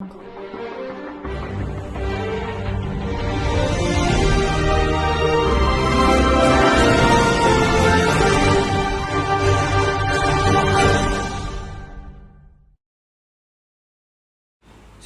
ส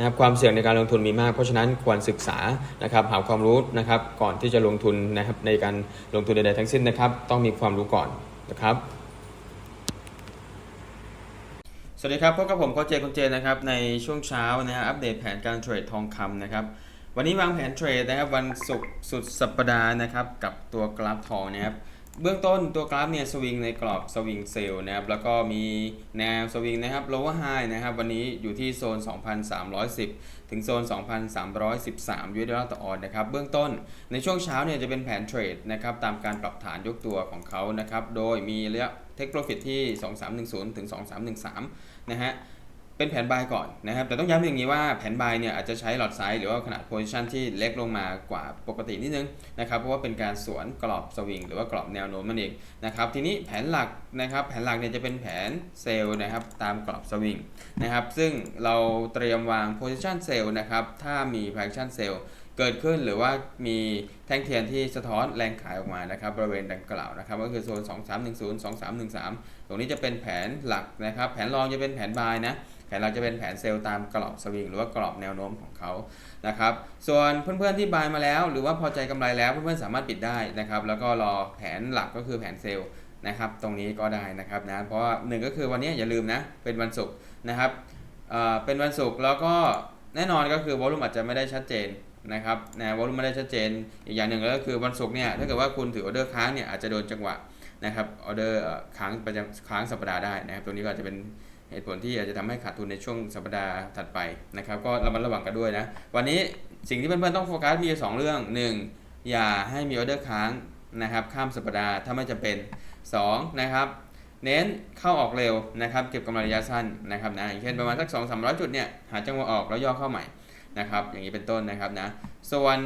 นะครับความเสี่ยงในการลงทุนมีมาก เพราะฉะนั้นควรศึกษานะครับหาความรู้นะครับก่อนที่จะลงทุนนะครับในการลงทุนใดๆทั้งสิ้นนะครับ ต้องมีความรู้ก่อนนะครับสวัสดีครับพบกับผมโคเจคุณเจนะครับในช่วงเช้านะฮะอัปเดตแผนการเทรดทองคำนะครับวันนี้วางแผนเทรดนะครับวันศุกร์สุดสัปดาห์นะครับกับตัวกราฟทองนะครับ เบื้องต้นตัวกราฟเนี่ยสวิงในกรอบสวิงเซลล์นะครับแล้วก็มีแนวสวิงนะครับ lower high นะครับวันนี้อยู่ที่โซน 2,310 ถึงโซน 2,313 USD ต่อออนนะครับเบื้องต้นในช่วงเช้าเนี่ยจะเป็นแผนเทรดนะครับตามการปรับฐานยกตัวของเขานะครับโดยมีระยะ take profit ที่ 2310 ถึง 2313 นะฮะ เป็นแผนบายก่อนนะครับ แต่ต้องย้ำอย่างนี้ว่าแผนบายเนี่ยอาจจะใช้หลอดไซส์หรือว่าขนาดโพซิชันที่เล็กลงมากว่าปกตินิดนึงนะครับ เพราะว่าเป็นการสวนกรอบสวิงหรือว่ากรอบแนวโน้มนั่นเองนะครับ ทีนี้แผนหลักนะครับ แผนหลักเนี่ยจะเป็นแผนเซลล์นะครับตามกรอบสวิงนะครับ ซึ่งเราเตรียมวางโพซิชันเซลล์นะครับ ถ้ามีแพ c ชั่นเซลล์เกิดขึ้นหรือว่ามีแท่งเทียนที่สะท้อนแรงขายออกมานะครับบริเวณดังกล่าวนะครับก็คือโซน 2310 2313 ตรงนี้จะเป็นแผนหลักนะครับ แผนรองจะเป็นแผนบายนะ แผนเราจะเป็นแผนเซลล์ตามกรอบสวิงหรือว่ากรอบแนวโน้มของเขานะครับส่วนเพื่อนๆที่บายมาแล้ว หรือว่าพอใจกำไรแล้วเพื่อนๆสามารถปิดได้นะครับแล้วก็รอแผนหลักก็คือแผนเซลล์นะครับตรงนี้ก็ได้นะครับนะเพราะว่าหนึ่งก็คือวันนี้อย่าลืมนะเป็นวันศุกร์นะครับเอ่อเป็นวันศุกร์แล้วก็แน่นอนก็คือวอลุ่มอาจจะไม่ได้ชัดเจนนะครับนะวอลุ่มไม่ได้ชัดเจน อีกอย่างหนึ่งก็คือวันศุกร์เนี่ยถ้าเกิดว่าคุณถือออเดอร์ค้างเนี่ยอาจจะโดนจังหวะนะครับออเดอร์ค้างประจำค้างสัปดาห์ได้นะครับตรงนี้ก็อาจจะเป็น เหตุผลที่อาจจะทำให้ขาดทุนในช่วงสัปดาห์ถัดไปนะครับ ก็ระมัดระวังกันด้วยนะ วันนี้สิ่งที่เพื่อนๆต้องโฟกัสมีอยู่สองเรื่อง 1. อย่าให้มีออเดอร์ค้างนะครับ ข้ามสัปดาห์ถ้าไม่จำเป็น 2. นะครับ เน้นเข้าออกเร็วนะครับ เก็บกำไรระยะสั้นนะครับนะอย่างเช่นประมาณสัก2 3 0 0 จุดเนี่ยหาจังหวะออกแล้วย่อเข้าใหม่นะครับ อย่างนี้เป็นต้นนะครับนะ ส่วน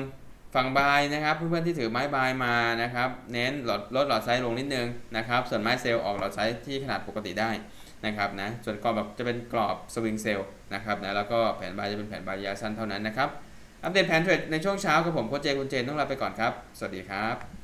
ฝั่งบายนะครับเพื่อนๆที่ถือไม้บายมานะครับ เน้นลดลดหลอดไซส์ลงนิดนึงนะครับ ส่วนไม้เซลล์ออกหลอดไซส์ที่ขนาดปกติได้นะครับนะส่วนกรอบแบบจะเป็นกรอบสวิงเซลล์นะครับนะแล้วก็แผนบายจะเป็นแผนบายระยะสั้นเท่านั้นนะครับอัปเดตแผนเทรดในช่วงเช้ากับผมโค้ชเจคุณเจนต้องลาไปก่อนครับ สวัสดีครับ